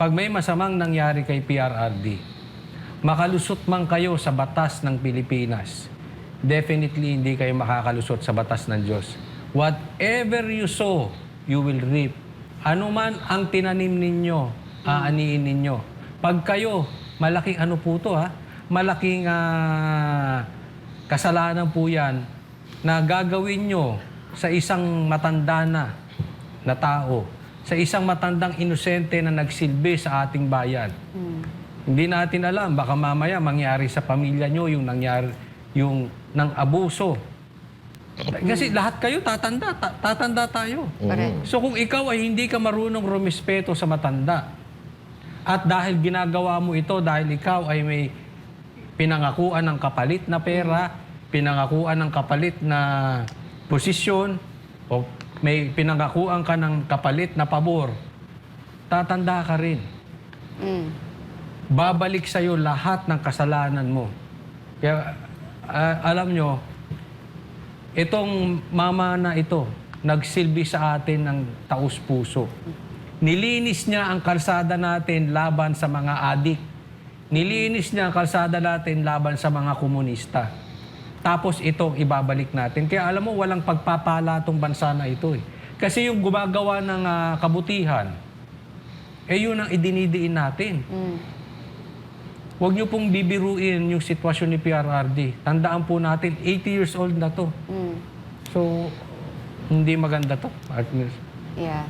pag may masamang nangyari kay PRRD, makalusot man kayo sa batas ng Pilipinas, definitely hindi kayo makakalusot sa batas ng Diyos. Whatever you sow, you will reap. Ano man ang tinanim ninyo, aaniin ninyo. Pag kayo, malaking ano po to ha, malaking ah, kasalanan po yan na gagawin nyo sa isang matanda na, na tao, sa isang matandang inosente na nagsilbi sa ating bayan. Hindi natin alam, baka mamaya mangyari sa pamilya nyo yung nangyari, yung ng abuso. Kasi lahat kayo tatanda, ta- tatanda tayo. Correct. So kung ikaw ay hindi ka marunong rumispeto sa matanda, at dahil ginagawa mo ito dahil ikaw ay may pinangakuan ng kapalit na pera, pinangakuan ng kapalit na posisyon, o may pinangakuan ka ng kapalit na pabor, tatanda ka rin. Mm. Babalik sa'yo lahat ng kasalanan mo. Kaya ah, alam nyo, itong mama na ito, nagsilbi sa atin ng taus-puso. Nilinis niya ang kalsada natin laban sa mga adik. Nilinis niya ang kalsada natin laban sa mga komunista. Tapos ito, ibabalik natin. Kaya alam mo, walang pagpapala tong bansa na ito eh. Kasi yung gumagawa ng ah, kabutihan, eh yun ang idinidiin natin. Mm. Huwag niyo pong bibiruin yung sitwasyon ni PRRD. Tandaan po natin, 80 years old na to. Mm. So, hindi maganda to, partners. Yeah.